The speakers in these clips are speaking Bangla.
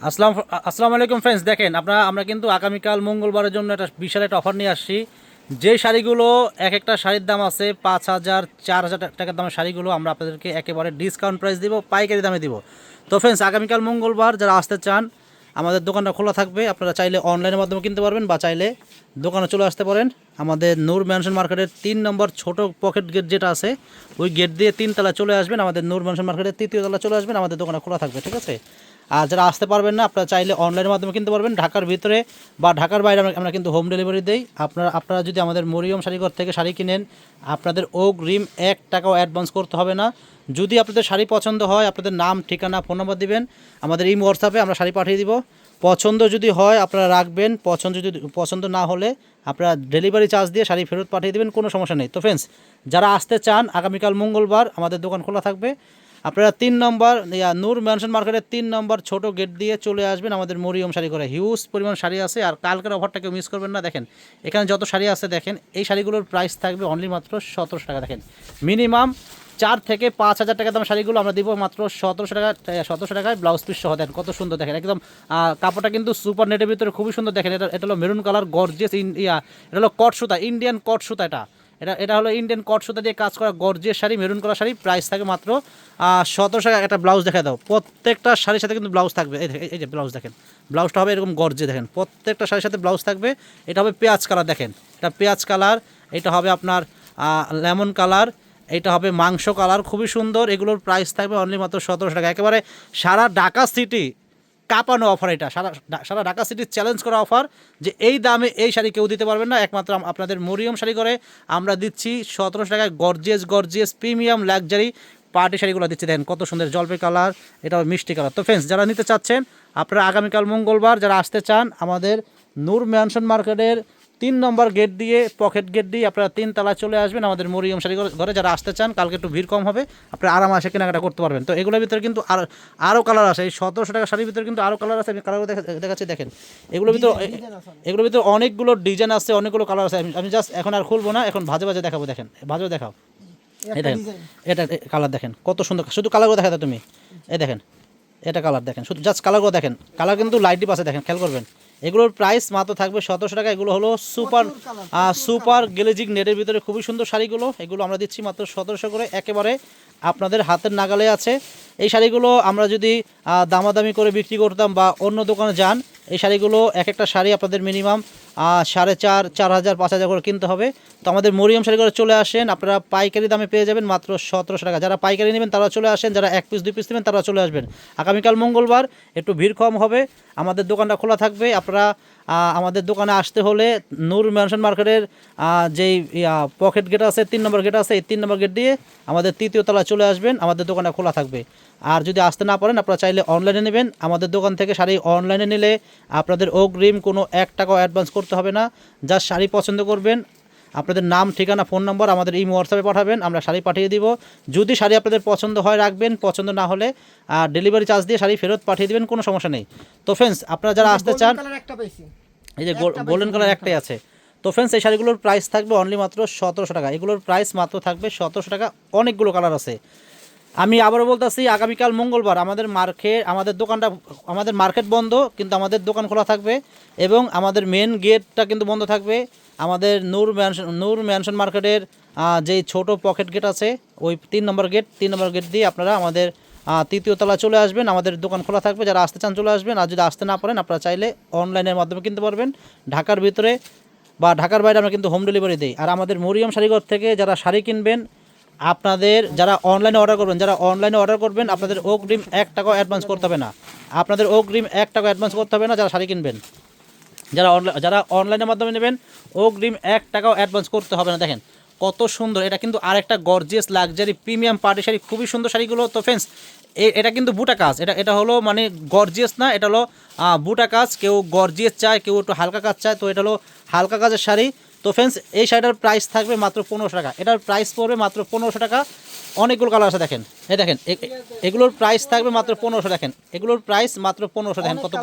আসসালাম, আসসালামু আলাইকুম ফ্রেন্ডস দেখেন, আপনারা, আমরা কিন্তু আগামীকাল মঙ্গলবারের জন্য একটা বিশাল একটা অফার নিয়ে আসছি। যে শাড়িগুলো এক একটা শাড়ির দাম আছে পাঁচ হাজার, চার হাজার টাকার দামের শাড়িগুলো আমরা আপনাদেরকে একেবারে ডিসকাউন্ট প্রাইস দিব, পাইকারি দামে দিব। তো ফ্রেন্ডস আগামীকাল মঙ্গলবার যারা আসতে চান, আমাদের দোকানটা খোলা থাকবে। আপনারা চাইলে অনলাইনের মাধ্যমে কিনতে পারবেন বা চাইলে দোকানে চলে আসতে পারেন। আমাদের নূর ম্যানশন মার্কেটের তিন নম্বর ছোট পকেট গেট যেটা আছে, ওই গেট দিয়ে তিন তলা চলে আসবেন। আমাদের নূর ম্যানশন মার্কেটের তৃতীয় তলা চলে আসবেন। আমাদের দোকানে খোলা থাকবে, ঠিক আছে? আর যারা আসতে পারবেন না, আপনারা চাইলে অনলাইনের মাধ্যমে কিনতে পারবেন। ঢাকার ভিতরে বা ঢাকার বাইরে আমরা কিন্তু হোম ডেলিভারি দেই। আপনারা আপনারা যদি আমাদের মরিয়ম শাড়িঘর থেকে শাড়ি কিনেন, আপনাদের অগ্রিম এক টাকাও অ্যাডভান্স করতে হবে না। যদি আপনাদের শাড়ি পছন্দ হয়, আপনাদের নাম, ঠিকানা ফোন নম্বর দিবেন, আমাদের এই হোয়াটসঅ্যাপে আমরা শাড়ি পাঠিয়ে দিব। পছন্দ যদি হয়, আপনারা রাখবেন। পছন্দ যদি পছন্দ না হলে আপনারা ডেলিভারি চার্জ দিয়ে শাড়ি ফেরত পাঠিয়ে দেবেন, কোনো সমস্যা নেই। তো ফ্রেন্ডস যারা আসতে চান, আগামীকাল মঙ্গলবার আমাদের দোকান খোলা থাকবে। আপনারা তিন নম্বর নূর ম্যানশন মার্কেটের তিন নম্বর ছোট গেট দিয়ে চলে আসবেন আমাদের মরিয়ম শাড়ি করে হিউজ পরিমাণ শাড়ি আছে আর কালকের অফারটা কেউ মিস করবেন না। দেখেন, এখানে যত শাড়ি আছে, দেখেন, এই শাড়িগুলোর প্রাইস থাকবে অনলি মাত্র সতেরোশো টাকা। দেখেন মিনিমাম চার থেকে পাঁচ হাজার টাকা দাম শাড়িগুলো আমরা দিব মাত্র সতেরোশো টাকা সতেরোশো টাকায় ব্লাউজ পিস সহ। দেন কত সুন্দর। দেখেন, একদম কাপড়টা কিন্তু সুপার নেটের ভিতরে খুবই সুন্দর। দেখেন, এটা এটা হলো মেরুন কালার গর্জিয়াস ইয়া, এটা হলো কট সুতা ইন্ডিয়ান কট সুতা এটা। এটা এটা হলো ইন্ডিয়ান কট সুতা দিয়ে কাজ করা গর্জিয়াস শাড়ি মেরুন করা শাড়ি প্রাইস থাকে মাত্র সতেরোশো টাকা। একটা ব্লাউজ দেখা দাও। প্রত্যেকটা শাড়ির সাথে কিন্তু ব্লাউজ থাকবে। এই যে ব্লাউজ দেখেন। ব্লাউজটা হবে এরকম গর্জে দেখেন। প্রত্যেকটা শাড়ির সাথে ব্লাউজ থাকবে। এটা হবে পেঁয়াজ কালার দেখেন। এটা পেঁয়াজ কালার এটা হবে আপনার লেমন কালার এটা হবে মাংস কালার খুবই সুন্দর। এগুলোর প্রাইস থাকবে অনলি মাত্র সতেরোশো টাকা। একেবারে সারা ঢাকা সিটি কাঁপানো অফার এটা। সারা সারা ঢাকা সিটির চ্যালেঞ্জ করা অফার যে এই দামে এই শাড়ি কেউ দিতে পারবেন না। একমাত্র আপনাদের মরিয়ম শাড়ি করে আমরা দিচ্ছি সতেরোশো টাকায় gorgeous gorgeous premium luxury party শাড়িগুলো দিচ্ছি। দেখেন কত সুন্দর জলপাই কালার এটা মিষ্টি কালার তো ফ্রেন্ডস যারা নিতে চাচ্ছেন, আপনারা আগামীকাল মঙ্গলবার যারা আসতে চান, আমাদের নূর ম্যানশন মার্কেটের তিন নম্বর গেট দিয়ে পকেট গেট দিয়ে আপনারা তিন তলায় চলে আসবেন আমাদের মরিয়ম শাড়ি ঘরে- যারা আসতে চান কালকে একটু ভিড় কম হবে আপনারা আরাম আসে কেনাকাটা করতে পারবেন। তো এগুলোর ভিতরে কিন্তু আর আরও কালার আছে। এই সতেরোশো টাকা শাড়ির ভিতরে কিন্তু আরও কালার আছে আমি কালারও দেখাচ্ছি দেখেন। এগুলোর ভিতরে এগুলোর ভিতরে অনেকগুলো ডিজাইন আছে অনেকগুলো কালার আছে। আমি- আমি জাস্ট এখন আর খুলবো না এখন ভাজে ভাজে দেখাবো দেখেন। ভাজে দেখাও। দেখেন এটা কালার দেখেন কত সুন্দর। শুধু কালারগুলো দেখা দাও তুমি। এই দেখেন এটা কালার দেখেন। শুধু জাস্ট কালারগুলো দেখেন। কালার কিন্তু লাইট ডিপ আছে দেখেন খেয়াল করবেন। এগুলোর প্রাইস মাত্র থাকবে সতেরোশো টাকা। এগুলো হলো সুপার সুপার গ্লেজিং নেটের ভিতরে খুবই সুন্দর শাড়িগুলো। এগুলো আমরা দিচ্ছি মাত্র সতেরোশো করে। একেবারে আপনাদের হাতের নাগালে আছে। এই শাড়িগুলো আমরা যদি দামাদামি করে বিক্রি করতাম বা অন্য দোকানে যান, এই শাড়িগুলো এক একটা শাড়ি আপনাদের মিনিমাম সাড়ে চার চার হাজার, পাঁচ হাজার করে কিনতে হবে। তো আমাদের মরিয়ম শাড়ি করে চলে আসেন, আপনারা পাইকারি দামে পেয়ে যাবেন মাত্র সতেরোশো টাকা। যারা পাইকারি নেবেন তারা চলে আসেন, যারা এক পিস, দুই পিস নেবেন তারা চলে আসবেন। আগামীকাল মঙ্গলবার একটু ভিড় কম হবে, আমাদের দোকানটা খোলা থাকবে, আপনারা আমাদের দোকানে আসতে হলে নূর ম্যানশন মার্কেটের যেই পকেট গেট আছে, তিন নম্বর গেট আছে, এই তিন নম্বর গেট দিয়ে আমাদের তৃতীয় তলায় চলে আসবেন, আমাদের দোকানে খোলা থাকবে। আর যদি আসতে না পারেন, আপনারা চাইলে অনলাইনে নেবেন। আমাদের দোকান থেকে শাড়ি অনলাইনে নিলে আপনাদের অগ্রিম কোনো এক টাকাও অ্যাডভান্স করতে হবে না। যা শাড়ি পছন্দ করবেন আপনাদের নাম ঠিকানা ফোন নম্বর আমাদের এই হোয়াটসঅ্যাপে পাঠাবেন আমরা শাড়ি পাঠিয়ে দিব। যদি শাড়ি আপনাদের পছন্দ হয় রাখবেন। পছন্দ না হলে ডেলিভারি চার্জ দিয়ে শাড়ি ফেরত পাঠিয়ে দেবেন কোনো সমস্যা নেই। তো ফ্রেন্ডস আপনারা যারা আসতে চান এই যে গোল্ডেন কালার একটাই আছে। তো ফ্রেন্ডস এই শাড়িগুলোর প্রাইস থাকবে অনলি মাত্র সতেরোশো টাকা। এগুলোর প্রাইস মাত্র থাকবে সতেরোশো টাকা। অনেকগুলো কালার আছে। আমি আবারও বলতেছি, আগামীকাল মঙ্গলবার আমাদের মার্কেট, আমাদের দোকানটা, আমাদের মার্কেট বন্ধ, কিন্তু আমাদের দোকান খোলা থাকবে এবং আমাদের মেন গেটটা কিন্তু বন্ধ থাকবে। আমাদের নূর ম্যানশন নূর ম্যানশন মার্কেটের যেই ছোট পকেট গেট আছে, ওই তিন নম্বর গেট তিন নম্বর গেট দিয়ে আপনারা আমাদের তৃতীয় তলা চলে আসবেন। আমাদের দোকান খোলা থাকবে, যারা আসতে চান চলে আসবেন। আর যদি আসতে না পারেন, আপনারা চাইলে অনলাইনের মাধ্যমে কিনতে পারবেন। ঢাকার ভিতরে বা ঢাকার বাইরে আমরা কিন্তু হোম ডেলিভারি দিই। আর আমাদের মরিয়ম শাড়িঘর থেকে যারা শাড়ি কিনবেন আপনাদের যারা অনলাইনে অর্ডার করবেন, যারা অনলাইনে অর্ডার করবেন, আপনাদের অগ্রিম এক টাকাও অ্যাডভান্স করতে হবে না। আপনাদের অগ্রিম এক টাকা অ্যাডভান্স করতে হবে না, যারা শাড়ি কিনবেন। যারা অনলাইন যারা অনলাইনের মাধ্যমে নেবেন, অগ্রিম এক টাকাও অ্যাডভান্স করতে হবে না। দেখেন, কত সুন্দর, এটা কিন্তু আরেকটা gorgeous luxury premium party sari, খুবই সুন্দর শাড়িগুলো। তো ফ্রেন্ডস এটা কিন্তু বুটা কাজ। এটা এটা হলো মানে গর্জিয়াস না, এটা হলো বুটা কাজ। কেউ গর্জিয়াস চায়, কেউ একটু হালকা কাজ চায়, তো এটা হলো হালকা কাজের শাড়ি। তো ফ্রেন্ডস এই শাড়িটার প্রাইস থাকবে মাত্র পনেরোশো টাকা। এটার প্রাইস পড়বে মাত্র পনেরোশো টাকা। অনেকগুলো কালার আছে দেখেন। এই দেখেন এগুলোর প্রাইস থাকবে মাত্র পনেরোশো দেখেন। এগুলোর প্রাইস মাত্র পনেরোশো দেখেন কত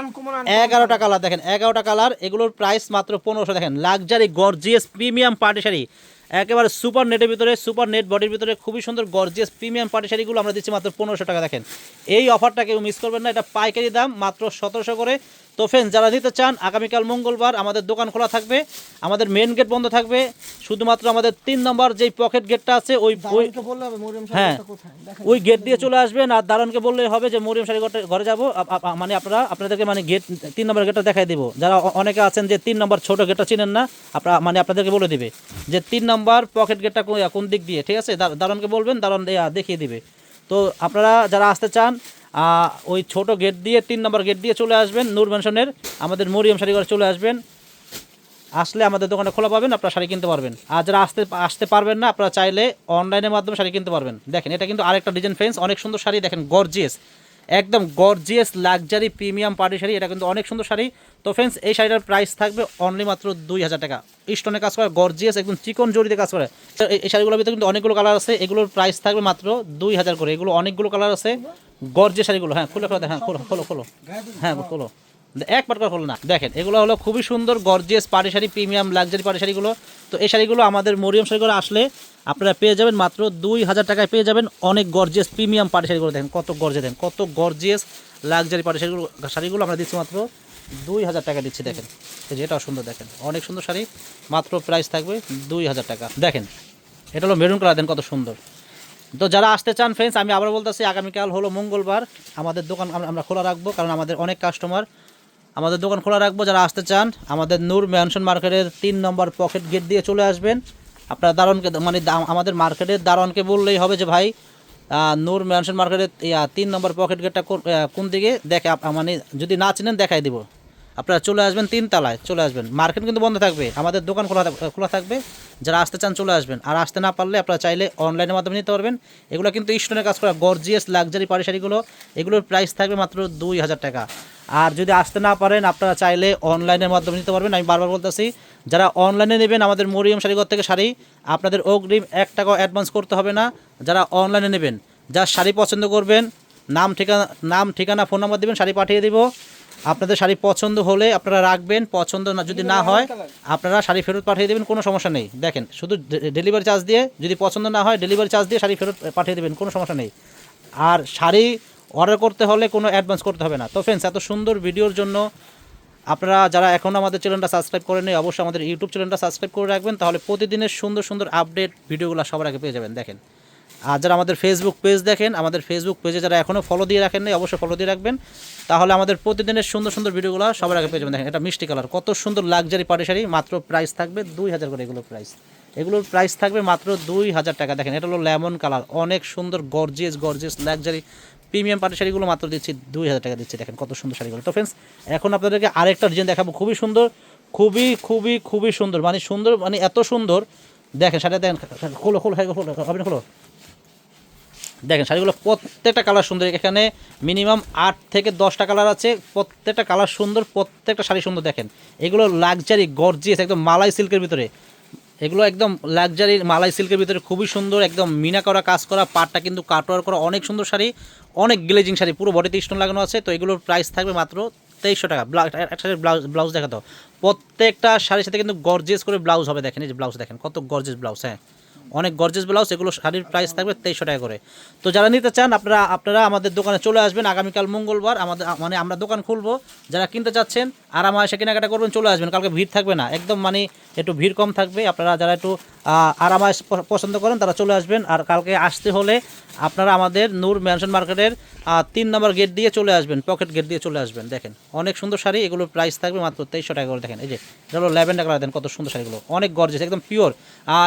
আনকমন এগারোটা কালার দেখেন এগারোটা কালার এগুলোর প্রাইস মাত্র পনেরোশো দেখেন। Luxury gorgeous premium party sari. একেবারে সুপার নেটের ভিতরে সুপার নেট বডির ভিতরে খুবই সুন্দর গর্জিয়াস প্রিমিয়াম পাটি শাড়িগুলো আমরা দিচ্ছি মাত্র পনেরোশো টাকা দেখেন। এই অফারটা কেউ মিস করবেন না এটা পাইকারি দাম মাত্র সতেরোশো করে। তো ফ্রেন্ডস যারা নিতে চান আগামীকাল মঙ্গলবার আমাদের দোকান খোলা থাকবে আমাদের মেন গেট বন্ধ থাকবে শুধুমাত্র আমাদের তিন নম্বর যেই পকেট গেটটা আছে ওই হ্যাঁ ওই গেট দিয়ে চলে আসবেন আর দারোয়ানকে বললে হবে যে মরিয়ম শাড়ি ঘরে যাব। মানে আপনারা আপনাদেরকে মানে গেট তিন নম্বর গেটটা দেখাই দিব। যারা অনেকে আছেন যে তিন নম্বর ছোট গেটটা চিনেন না আপনারা মানে আপনাদেরকে বলে দিবে যে তিন নম্বর পকেট গেটটা কোন দিক দিয়ে? ঠিক আছে? দা- দারোয়ানকে বলবেন দেয়া- দেখিয়ে দিবে। তো আপনারা যারা আসতে চান ওই ছোট গেট দিয়ে, তিন নম্বর গেট দিয়ে চলে আসবেন, নূর ম্যানশনের, আমাদের মরিয়ম শাড়ি ঘরে চলে আসবেন। আসলে আমাদের দোকানে খোলা পাবেন, আপনারা শাড়ি কিনতে পারবেন। আর যারা আসতে আসতে পারবেন না, আপনারা চাইলে অনলাইনের মাধ্যমে শাড়ি কিনতে পারবেন। দেখেন, এটা কিন্তু আরেকটা ডিজাইন ফ্রেন্স অনেক সুন্দর শাড়ি, দেখেন গর্জিয়াস একদম gorgeous luxury premium party sari. এটা কিন্তু অনেক সুন্দর শাড়ি। তো ফ্রেন্ডস এই শাড়িটার প্রাইস থাকবে অনলি মাত্র দুই হাজার টাকা। স্টোনে কাজ করে গর্জিয়াস একদম চিকন জড়িতে কাজ করে। তো এই- শাড়িগুলোর ভিতরে কিন্তু অনেকগুলো কালার আছে। এগুলোর প্রাইস থাকবে মাত্র দুই হাজার করে। এগুলো অনেকগুলো কালার আছে। গর্জিয়াস শাড়িগুলো হ্যাঁ খুলে খুলে হ্যাঁ খোলো খোলো খোলো। হ্যাঁ খোলো। একবার করে হলো না। দেখেন, এগুলো হলো খুবই সুন্দর গর্জিয়াস পাটি শাড়ি প্রিমিয়াম লাক্সারি পাটি শাড়িগুলো। তো এই শাড়িগুলো আমাদের মরিয়ম শাড়িগুলো আসলে আপনারা পেয়ে যাবেন মাত্র দুই হাজার টাকায় পেয়ে যাবেন অনেক গর্জিয়াস প্রিমিয়াম পাটি শাড়িগুলো। দেখেন কত গর্জে দেখেন কত গর্জিয়াস লাক্সারি পাটি শাড়িগুলো শাড়িগুলো আমরা দিচ্ছি মাত্র দুই হাজার টাকা দিচ্ছি, দেখেন। এই যে এটাও সুন্দর, দেখেন। অনেক সুন্দর শাড়ি, মাত্র প্রাইস থাকবে দুই হাজার টাকা। দেখেন, এটা হলো মেরুন কালার দেন কত সুন্দর। তো যারা আসতে চান ফ্রেন্ডস আমি আবার বলতেছি, আগামীকাল হলো মঙ্গলবার। আমাদের দোকান আমরা খোলা রাখব, কারণ আমাদের অনেক কাস্টমার আমাদের দোকান খোলা রাখব, যারা আসতে চান, আমাদের নূর ম্যানশন মার্কেটের তিন নম্বর পকেট গেট দিয়ে চলে আসবেন। আপনারা দারণকে মানে আমাদের মার্কেটের দারণকে বললেই হবে যে ভাই নূর ম্যানশন মার্কেটের তিন নম্বর পকেট গেটটা কোন- দিকে? দেখে মানে যদি না চিনেন দেখাই দিব। আপনারা চলে আসবেন তিন তলায়, চলে আসবেন। মার্কেট কিন্তু বন্ধ থাকবে, আমাদের দোকান খোলা খোলা থাকবে। যারা আসতে চান চলে আসবেন, আর আসতে না পারলে আপনারা চাইলে অনলাইনের মাধ্যমে নিতে পারবেন। এগুলো কিন্তু স্টোনের কাজ করা গর্জিয়াস লাক্সারি পাড়ি শাড়িগুলো, এগুলোর প্রাইস থাকবে মাত্র দুই হাজার টাকা। আর যদি আসতে না পারেন, আপনারা চাইলে অনলাইনের মাধ্যমে নিতে পারবেন। আমি বারবার বলতেছি, যারা অনলাইনে নেবেন, আমাদের মরিয়ম শাড়িঘর থেকে শাড়ি, আপনাদের অগ্রিম এক টাকাও অ্যাডভান্স করতে হবে না। যারা অনলাইনে নেবেন যা শাড়ি পছন্দ করবেন, নাম ঠিকানা নাম ঠিকানা ফোন নাম্বার দেবেন, শাড়ি পাঠিয়ে দিব। আপনাদের শাড়ি পছন্দ হলে আপনারা রাখবেন, পছন্দ না যদি না হয়, আপনারা শাড়ি ফেরত পাঠিয়ে দেবেন, কোনো সমস্যা নেই। দেখেন, শুধু ডেলিভারি চার্জ দিয়ে, যদি পছন্দ না হয় ডেলিভারি চার্জ দিয়ে শাড়ি ফেরত পাঠিয়ে দেবেন, কোনো সমস্যা নেই। আর শাড়ি অর্ডার করতে হলে কোনো অ্যাডভান্স করতে হবে না। তো ফ্রেন্ডস এত সুন্দর ভিডিওর জন্য আপনারা যারা এখনও আমাদের চ্যানেলটা সাবস্ক্রাইব করেন নেই অবশ্যই আমাদের ইউটিউব চ্যানেলটা সাবস্ক্রাইব করে রাখবেন, তাহলে প্রতিদিনের সুন্দর সুন্দর আপডেট ভিডিওগুলো সবার আগে পেয়ে যাবেন। দেখেন আর যারা আমাদের ফেসবুক পেজ দেখেন, আমাদের ফেসবুক পেজে যারা এখনও ফলো দিয়ে রাখেন নাই, অবশ্যই ফলো দিয়ে রাখবেন। তাহলে আমাদের প্রতিদিনের সুন্দর সুন্দর ভিডিওগুলো সবার আগে পেয়ে যাবেন। দেখেন, এটা মিষ্টি কালার কত সুন্দর লাক্সারি পাটি শাড়ি, মাত্র প্রাইস থাকবে দুই হাজার করে এগুলোর প্রাইস এগুলোর প্রাইস থাকবে মাত্র দুই হাজার টাকা। দেখেন, এটা হলো লেমন কালার অনেক সুন্দর গর্জিয়াস গর্জিয়াস লাক্সারি প্রিমিয়াম পাটি শাড়িগুলো মাত্র দিচ্ছি দুই হাজার টাকা দিচ্ছি। দেখেন, কত সুন্দর শাড়িগুলো। তো ফ্রেন্ডস এখন আপনাদেরকে আরেকটা ডিজাইন দেখাবো। খুবই সুন্দর, খুবই খুবই খুবই সুন্দর। মানে সুন্দর মানে এত সুন্দর। দেখেন, শাড়িটা দেখেন, খোলো খোলো হ্যাঁ খোলো, আপনি খোলো। দেখেন, শাড়িগুলো প্রত্যেকটা কালার সুন্দর। এখানে মিনিমাম আট থেকে দশটা কালার আছে। প্রত্যেকটা কালার সুন্দর, প্রত্যেকটা শাড়ি সুন্দর দেখেন। এগুলো লাক্সারি গর্জিয়াস একদম মালাই সিল্কের ভিতরে। এগুলো একদম লাক্সারি মালাই সিল্কের ভিতরে খুবই সুন্দর, একদম মিনা করা, কাজ করা, পাটটা কিন্তু কাটওয়ার করা অনেক সুন্দর শাড়ি। অনেক গ্লেজিং শাড়ি, পুরো বডিতে স্টোন লাগানো আছে। তো এগুলোর প্রাইস থাকবে মাত্র তেইশশো টাকা। একটা ব্লাউজ ব্লাউজ দেখাতো। প্রত্যেকটা শাড়ির সাথে কিন্তু গর্জিয়াস করে ব্লাউজ হবে। দেখেন, এই যে ব্লাউজ দেখেন, কত গর্জিয়াস ব্লাউজ হ্যাঁ। অনেক গর্জেস ব্লাউজ, এগুলো শাড়ির প্রাইস থাকবে তেইশশো টাকা করে। তো যারা নিতে চান, আপনারা আপনারা আমাদের দোকানে চলে আসবেন। আগামীকাল মঙ্গলবার আমাদের মানে আমরা দোকান খুলবো। যারা কিনতে চাচ্ছেন আরামে এসে কেনাকাটা করবেন, চলে আসবেন। কালকে ভিড় থাকবে না। একদম মানে একটু ভিড় কম থাকবে। আপনারা যারা একটু আরামায় পছন্দ করেন তারা চলে আসবেন। আর কালকে আসতে হলে আপনারা আমাদের নূর ম্যানশন মার্কেটের তিন নম্বর গেট দিয়ে চলে আসবেন পকেট গেট দিয়ে চলে আসবেন দেখেন। অনেক সুন্দর শাড়ি এগুলোর প্রাইস থাকবে মাত্র তেইশশো টাকা করে দেখেন এই যে হলো ল্যাভেন্ডার কালার দেন কত সুন্দর শাড়িগুলো। অনেক গর্জেস একদম পিওর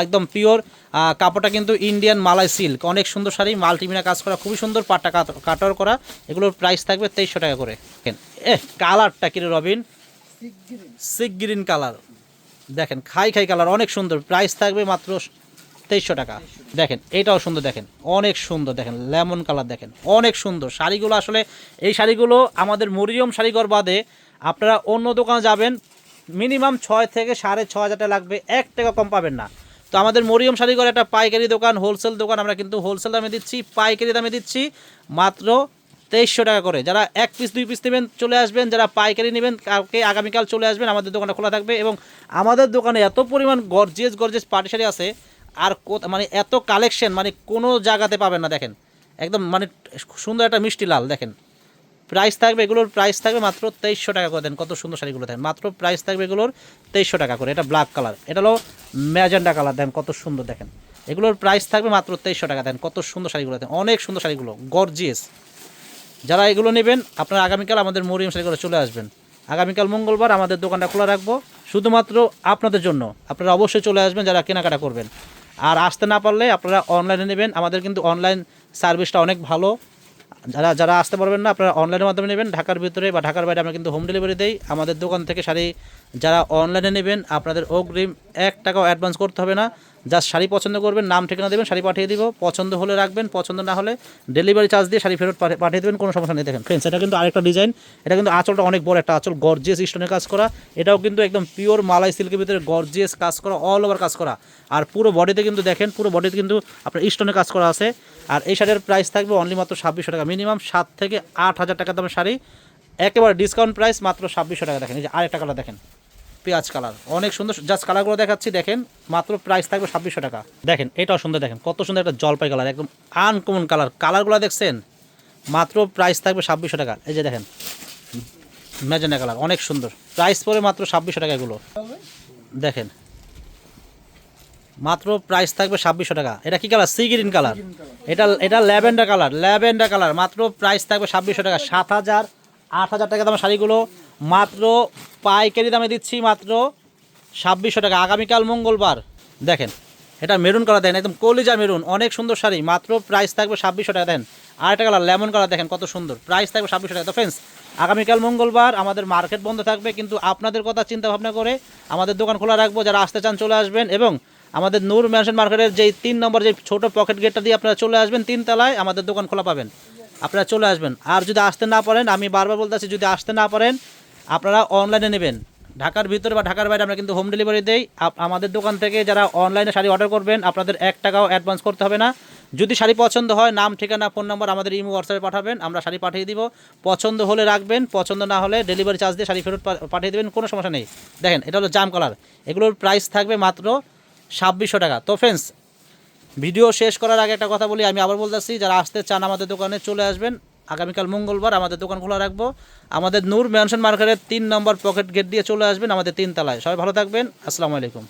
একদম পিওর কাপড়টা কিন্তু ইন্ডিয়ান মালাই সিল্ক অনেক সুন্দর শাড়ি মাল্টিমিনা কাজ করা খুবই সুন্দর পাটটা কাটার করা এগুলোর প্রাইস থাকবে তেইশশো টাকা করে দেখেন। এ কালারটা কিরে রবিন? সিক গ্রিন কালার দেখেন, খাই খাই কালার অনেক সুন্দর। প্রাইস থাকবে মাত্র তেইশশো টাকা। দেখেন এইটাও সুন্দর, দেখেন, অনেক সুন্দর, দেখেন লেমন কালার দেখেন, অনেক সুন্দর। শাড়িগুলো আসলে, এই শাড়িগুলো আমাদের মরিয়ম শাড়িঘর বাদে আপনারা অন্য দোকানে যাবেন মিনিমাম ছয় থেকে সাড়ে ছ হাজার টাকা লাগবে, এক টাকা কম পাবেন না। তো আমাদের মরিয়ম শাড়িঘর একটা পাইকারি দোকান হোলসেল দোকান আমরা কিন্তু হোলসেল দামে দিচ্ছি, পাইকারি দামে দিচ্ছি, মাত্র তেইশশো টাকা করে। যারা এক পিস দুই পিস নেবেন, চলে আসবেন। যারা পাইকারি নেবেন, কালকে আগামীকাল চলে আসবেন। আমাদের দোকানে খোলা থাকবে এবং আমাদের দোকানে এত পরিমাণ গর্জিয়াস গর্জিয়াস পাটি শাড়ি আছে। আর মানে এত কালেকশন মানে কোনো জায়গাতে পাবেন না, দেখেন। একদম মানে সুন্দর একটা মিষ্টি লাল, দেখেন। প্রাইস থাকবে, এগুলোর প্রাইস থাকবে মাত্র তেইশশো টাকা করে। দেন কত সুন্দর শাড়িগুলো দেন মাত্র প্রাইস থাকবে এগুলোর তেইশশো টাকা করে। এটা ব্ল্যাক কালার এটা হলো ম্যাজেন্ডা কালার দেন কত সুন্দর, দেখেন। এগুলোর প্রাইস থাকবে মাত্র তেইশশো টাকা দেন কত সুন্দর শাড়িগুলো দেন অনেক সুন্দর শাড়িগুলো গর্জিয়াস যারা এগুলো নেবেন, আপনারা আগামীকাল আমাদের মরিয়ম করে চলে আসবেন। আগামীকাল মঙ্গলবার আমাদের দোকানটা খোলা রাখব। শুধুমাত্র আপনাদের জন্য। আপনারা অবশ্যই চলে আসবেন যারা কেনাকাটা করবেন। আর আসতে না পারলে আপনারা অনলাইনে নেবেন। আমাদের কিন্তু অনলাইন সার্ভিসটা অনেক ভালো। যারা যারা আসতে পারবেন না, আপনারা অনলাইনের মাধ্যমে নেবেন। ঢাকার ভিতরে বা ঢাকার বাইরে আমরা কিন্তু হোম ডেলিভারি দেই। আমাদের দোকান থেকে শাড়ি যারা অনলাইনে নেবেন, আপনাদের অগ্রিম এক টাকাও অ্যাডভান্স করতে হবে না। জাস্ট শাড়ি পছন্দ করবেন, নাম, ঠিকানা দেবেন, শাড়ি পাঠিয়ে দিব। পছন্দ হলে রাখবেন, পছন্দ না হলে ডেলিভারি চার্জ দিয়ে শাড়ি ফেরত পাঠিয়ে দেবেন, কোনো সমস্যা নেই। দেখেন ফ্রেন্ডস এটা কিন্তু আরেকটা ডিজাইন এটা কিন্তু আঁচলটা অনেক বড় একটা আঁচল গর্জিয়াস স্টোনের কাজ করা। এটাও কিন্তু একদম পিওর মালাই সিল্কের ভিতরে গর্জিয়াস কাজ করা অল ওভার কাজ করা। আর পুরো বডিতে কিন্তু দেখেন, পুরো বডিতে কিন্তু আপনার স্টোনের কাজ করা আছে। আর এই শাড়ির প্রাইস থাকবে অনলি মাত্র ছাব্বিশশো টাকা। মিনিমাম সাত থেকে আট হাজার টাকা দামের শাড়ি। একেবারে ডিসকাউন্ট প্রাইস মাত্র ছাব্বিশশো টাকা দেখেন। এই যে আরেকটা কালার দেখেন। পেঁয়াজ কালার অনেক সুন্দর। জাস্ট কালারগুলো দেখাচ্ছি, দেখেন। মাত্র প্রাইস থাকবে ছাব্বিশশো টাকা। দেখেন, এটাও সুন্দর দেখেন। কত সুন্দর একটা জলপাই কালার একদম আনকমন কালার কালারগুলো দেখছেন? মাত্র প্রাইস থাকবে ছাব্বিশশো টাকা। এই যে দেখেন। ম্যাজেন্ডা কালার অনেক সুন্দর। প্রাইস পড়ে মাত্র ছাব্বিশশো টাকা এগুলো। দেখেন। মাত্র প্রাইস থাকবে ছাব্বিশশো টাকা। এটা কি কালার সি গ্রিন কালার এটা এটা ল্যাভেন্ডার কালার ল্যাভেন্ডার কালার মাত্র প্রাইস থাকবে ছাব্বিশশো টাকা, সাত হাজার, আট হাজার টাকা দামের শাড়িগুলো। মাত্র পাইকারি দামে দিচ্ছি মাত্র ছাব্বিশশো টাকা। আগামীকাল মঙ্গলবার, দেখেন, এটা মেরুন কালার দেন একদম কলিজা মেরুন, অনেক সুন্দর শাড়ি। মাত্র প্রাইস থাকবে ছাব্বিশশো টাকা দেন আরেকটা কালার লেমন কালার দেখেন, কত সুন্দর। প্রাইস থাকবে ছাব্বিশশো টাকা। তো ফ্রেন্ডস আগামীকাল মঙ্গলবার আমাদের মার্কেট বন্ধ থাকবে, কিন্তু আপনাদের কথা চিন্তা ভাবনা করে আমাদের দোকান খোলা রাখব। যারা আসতে চান চলে আসবেন এবং আমাদের নূর ম্যানশন মার্কেটের যেই তিন নম্বর যে ছোটো পকেট গেটটা দিয়ে আপনারা চলে আসবেন, তিন তলায় আমাদের দোকান খোলা পাবেন। আপনারা চলে আসবেন। আর যদি আসতে না পারেন, আমি বারবার বলতেছি, যদি আসতে না পারেন, আপনারা অনলাইনে নেবেন। ঢাকার ভিতরে বা ঢাকার বাইরে আমরা কিন্তু হোম ডেলিভারি দেই। আমাদের দোকান থেকে যারা অনলাইনে শাড়ি অর্ডার করবেন, আপনাদের এক টাকাও অ্যাডভান্স করতে হবে না। যদি শাড়ি পছন্দ হয়, নাম, ঠিকানা, ফোন নাম্বার আমাদের ইমো, হোয়াটসঅ্যাপে পাঠাবেন, আমরা শাড়ি পাঠিয়ে দিব। পছন্দ হলে রাখবেন, পছন্দ না হলে ডেলিভারি চার্জ দিয়ে শাড়ি ফেরত পাঠিয়ে দেবেন, কোনো সমস্যা নেই। দেখেন, এটা হলো জাম কালার এগুলোর প্রাইস থাকবে মাত্র ছাব্বিশশো টাকা। তো ফ্রেন্ডস ভিডিও শেষ করার আগে একটা কথা বলি, আমি আবার বলতেছি, যারা আসতে চান আমাদের দোকানে চলে আসবেন। আগামীকাল মঙ্গলবার আমাদের দোকান খোলা রাখব। আমাদের নূর ম্যানশন মার্কেটের তিন নম্বর পকেট গেট দিয়ে চলে আসবেন আমাদের তিন তলায় সবাই ভালো থাকবেন, আসসালামু আলাইকুম।